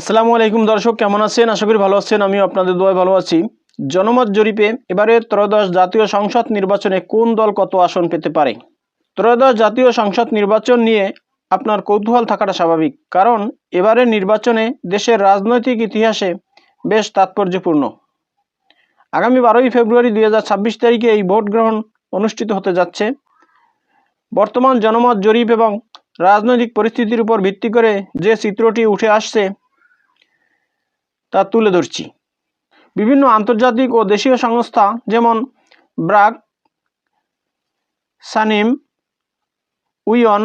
আসসালামু আলাইকুম দর্শক, কেমন আছেন? আশা করি ভালো আছেন, আমিও আপনাদের দোয়ায় ভালো আছি। জনমত জরিপে এবারে ত্রয়োদশ জাতীয় সংসদ নির্বাচনে কোন দল কত আসন পেতে পারে? ত্রয়োদশ জাতীয় সংসদ নির্বাচন নিয়ে আপনার কৌতূহল থাকাটা স্বাভাবিক, কারণ এবারের নির্বাচনে দেশের রাজনৈতিক ইতিহাসে বেশ তাৎপর্যপূর্ণ। আগামী বারোই ফেব্রুয়ারি দু হাজার ছাব্বিশ তারিখে এই ভোট গ্রহণ অনুষ্ঠিত হতে যাচ্ছে। বর্তমান জনমত জরিপ এবং রাজনৈতিক পরিস্থিতির উপর ভিত্তি করে যে চিত্রটি উঠে আসছে তা তুলে ধরছি। বিভিন্ন আন্তর্জাতিক ও দেশীয় সংস্থা যেমন ব্রাক সানিম, উইয়ন,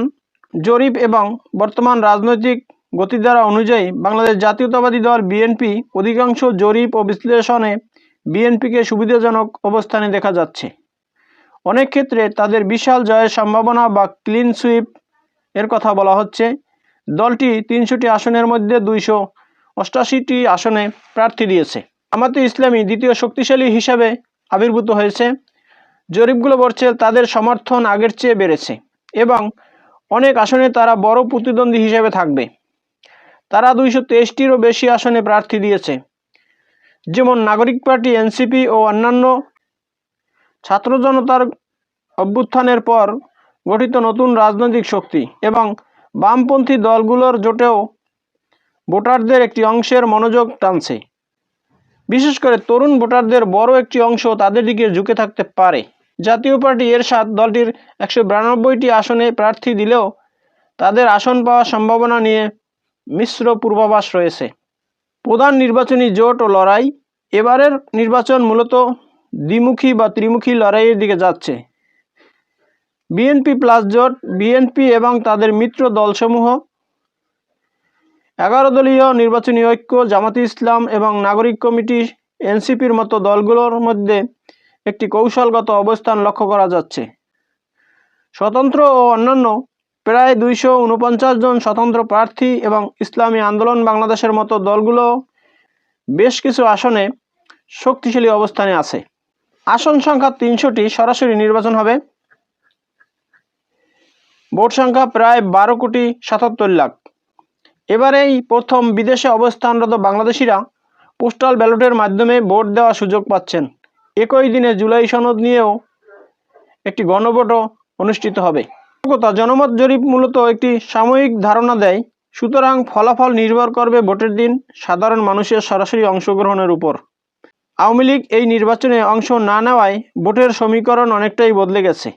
জরিপ এবং বর্তমান রাজনৈতিক গতিধারা অনুযায়ী বাংলাদেশ জাতীয়তাবাদী দল বিএনপি অধিকাংশ জরিপ ও বিশ্লেষণে বিএনপিকে সুবিধাজনক অবস্থানে দেখা যাচ্ছে। অনেক ক্ষেত্রে তাদের বিশাল জয়ের সম্ভাবনা বা ক্লিন সুইপ এর কথা বলা হচ্ছে। দলটি তিনশোটি আসনের মধ্যে দুইশো অষ্টাশিটি আসনে প্রার্থী দিয়েছে। আমাতে ইসলামী দ্বিতীয় শক্তিশালী হিসাবে আবির্ভূত হয়েছে। জরিপগুলো বলছে তাদের সমর্থন আগের চেয়ে বেড়েছে এবং অনেক আসনে তারা বড় প্রতিদ্বন্দ্বী হিসেবে থাকবে। তারা দুইশো তেইশটিরও বেশি আসনে প্রার্থী দিয়েছে। যেমন নাগরিক পার্টি, এনসিপি ও অন্যান্য ছাত্র জনতার অভ্যুত্থানের পর গঠিত নতুন রাজনৈতিক শক্তি এবং বামপন্থী দলগুলোর জোটেও ভোটারদের একটি অংশের মনোযোগ টানছে। বিশেষ করে তরুণ ভোটারদের বড় একটি অংশ তাদের দিকে ঝুঁকে থাকতে পারে। জাতীয় পার্টি এর সাথ দলটির একশো বিরানব্বইটি আসনে প্রার্থী দিলেও তাদের আসন পাওয়ার সম্ভাবনা নিয়ে মিশ্র পূর্বাভাস রয়েছে। প্রধান নির্বাচনী জোট ও লড়াই এবারের নির্বাচন মূলত দ্বিমুখী বা ত্রিমুখী লড়াইয়ের দিকে যাচ্ছে। বিএনপি প্লাস জোট, বিএনপি এবং তাদের মিত্র দলসমূহ এগারো দলীয় নির্বাচনী ঐক্য, জামাতি ইসলাম এবং নাগরিক কমিটি, এনসিপির মতো দলগুলোর মধ্যে একটি কৌশলগত অবস্থান লক্ষ্য করা যাচ্ছে। স্বতন্ত্র ও অন্যান্য প্রায় দুইশো উনপঞ্চাশ জন স্বতন্ত্র প্রার্থী এবং ইসলামী আন্দোলন বাংলাদেশের মতো দলগুলো বেশ কিছু আসনে শক্তিশালী অবস্থানে আছে। আসন সংখ্যা তিনশোটি সরাসরি নির্বাচন হবে। ভোট সংখ্যা প্রায় বারো কোটি সাতাত্তর লাখ। এবারেই প্রথম বিদেশে অবস্থানরত বাংলাদেশিরা পোস্টাল ব্যালটের মাধ্যমে ভোট দেওয়ার সুযোগ পাচ্ছেন। একই দিনে জুলাই সনদ নিয়েও একটি গণভোটও অনুষ্ঠিত হবে। জনমত জরিপ মূলত একটি সাময়িক ধারণা দেয়, সুতরাং ফলাফল নির্ভর করবে ভোটের দিন সাধারণ মানুষের সরাসরি অংশগ্রহণের উপর। আওয়ামী লীগ এই নির্বাচনে অংশ না নেওয়ায় ভোটের সমীকরণ অনেকটাই বদলে গেছে।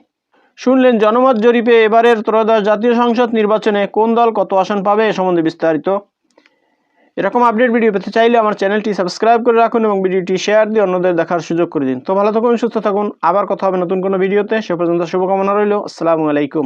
শুনলেন জনমত জরিপে এবারের ত্রয়োদশ জাতীয় সংসদ নির্বাচনে কোন দল কত আসন পাবে এ সম্বন্ধে বিস্তারিত। এরকম আপডেট ভিডিও পেতে চাইলে আমার চ্যানেলটি সাবস্ক্রাইব করে রাখুন এবং ভিডিওটি শেয়ার দিয়ে অন্যদের দেখার সুযোগ করে দিন। তো ভালো থাকুন, সুস্থ থাকুন। আবার কথা হবে নতুন কোনো ভিডিওতে সে পর্যন্ত শুভকামনা রইল। আসসালামু আলাইকুম।